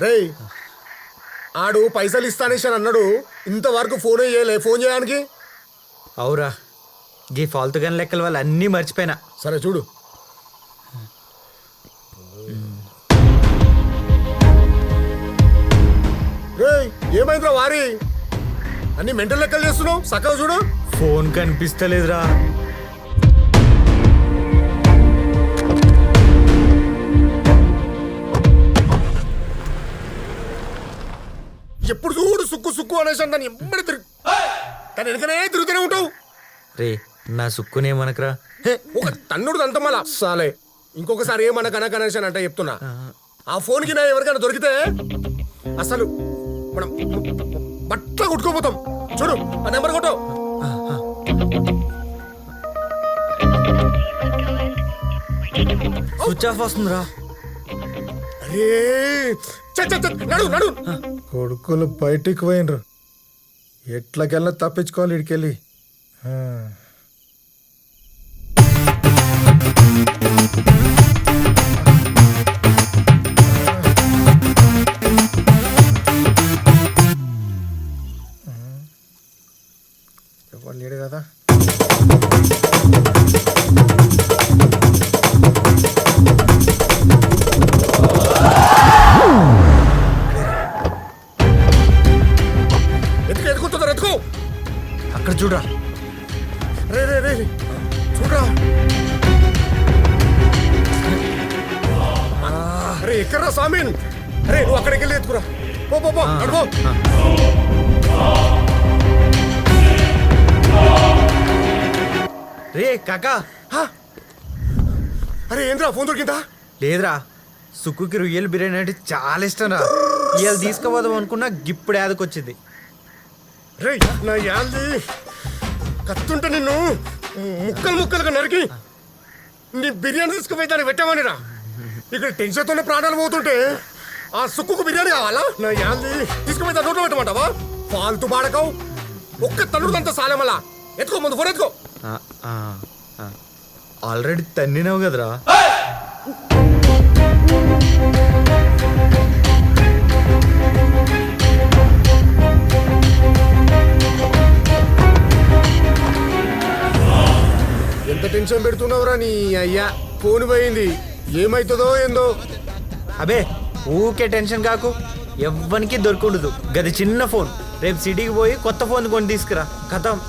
రేయ్ ఆడు పైసలు ఇస్తానేసి అని అన్నాడు. ఇంతవరకు ఫోన్ చేయలే. ఫోన్ చేయడానికి? అవురా. గీ ఫాల్తుగాని లెక్కల వల్ల అన్నీ మర్చిపోయినా. సరే చూడు. రేయ్ ఏమైందిరా వారి? అన్ని మెంటల్ లెక్కలు చేస్తున్నావు? సక్కగా చూడు. ఫోన్ కనిపిస్తలేదురా. ఎప్పుడు చూడు సుక్కు సుక్కు అనేసి దాన్ని ఎమ్మడి తిరుగు. దాని వెనకనే తిరుగుతూనే ఉంటావు. రే నా సుక్కునేమనకరా హే, ఒక తన్నుడు అంత మళ్ళా సాలే. ఇంకొకసారి ఏమన్నా కనక అనేసి అని అంటే చెప్తున్నా. ఆ. ఫోన్కి నా ఎవరికైనా దొరికితే అసలు మనం బట్ల కొట్టుకోపోతాం. చూడు ఆ నెంబర్ కొట్టు. స్విచ్ ఆఫ్ వస్తుందిరా. అరే నడు నడు. కొడుకులు బయటికి పోయినరు. ఎట్లకెళ్ళా తప్పించుకోవాలి ఇడికెళ్ళి. ఎవరు లేడు కదా? చూడరా. రే రే రే చూడరా. అరే ఎక్కడ్రా సామీన్ అరే నువ్వు అక్కడికి వెళ్ళి ఎత్తుకురా. పో పో పో అడుగు రే కాకా. అరే ఏంద్రా ఫోన్ దొరికిందా? లేదురా. సుక్కుకి రొయ్యలు బిర్యానీ అంటే చాలా ఇష్టం రా. ఇవాళ తీసుకుపోదాం అనుకున్నా గిప్పుడు యాదకొచ్చింది రే నా యాల్ది కత్తుంటే నిన్ను ముక్కలు ముక్కలుగా నరికి నీ బిర్యానీ తీసుకుపోయి దాన్ని పెట్టామనిరా ఇక్కడ టెన్షన్తోనే ప్రాణాలు పోతుంటే ఆ సుక్కుకు బిర్యానీ కావాలా? నా యాల్ది తీసుకుపోయి దాని నోట్లో పెట్టమంటావా? ఫాల్తు బాడకవు ఒక్క తల్లుడు అంత సాలేమలా ఎత్తుకో ముందు ఫోన్ ఎత్తుకో. ఆల్రెడీ తన్నినావు కదరా. టెన్షన్ పెడుతున్నావురా నీ అయ్యా? ఫోన్ పోయింది. ఏమైతుందో ఏందో? అబే ఊకే టెన్షన్ కాకు. ఎవ్వనికి దొరకుండదు గది చిన్న ఫోన్. రేపు సిటీకి పోయి కొత్త ఫోన్ కొని తీసుకురా. కథం.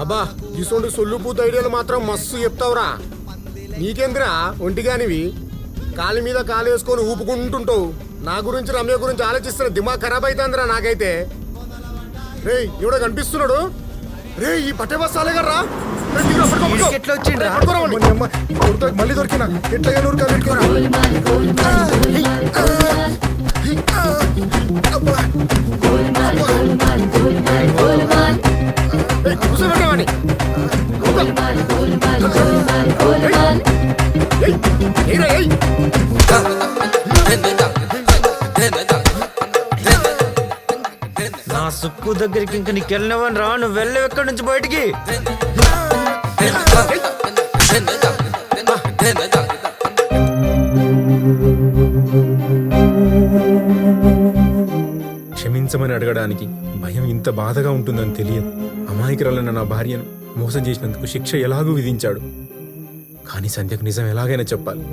అబ్బా ఇసోంటి సొల్లు పూత ఐడియాలు మాత్రం మస్తు చెప్తావురా. నీకేంద్రా ఒంటిగానివి. కాలి మీద కాలు వేసుకొని ఊపుకుంటుంటావు. నా గురించి రమ్య గురించి ఆలోచిస్తున్న దిమాగ్ ఖరాబ్ అవుతుందిరా నాకైతే. రేయ్ ఎవడో కనిపిస్తున్నాడు? రే ఈ పట్టే బస్సాలే కర్రా రేయ్, దిగురా, పట్టుకో, పట్టుకో. ఈడికి ఎట్లా వచ్చిండ్రా? మళ్ళీ దొరికినా ఎట్లా నూరు కాలు పెట్టుకోరా రేయ్, కూర్చోబెట్టరా వాడిని. ఏయ్, ఏయ్రా, ఏయ్. సుక్కు దగ్గరికి ఇంక నీకు వెళ్ళినవని రా నువ్వు వెళ్ళవు ఎక్కడి నుంచి బయటికి? క్షమించమని అడగడానికి భయం ఇంత బాధగా ఉంటుందని తెలియదు. అమాయకురాలన్న నా భార్యను మోసం చేసినందుకు శిక్ష ఎలాగూ విధించాడు. కానీ సంధ్యకు నిజం ఎలాగైనా చెప్పాలి.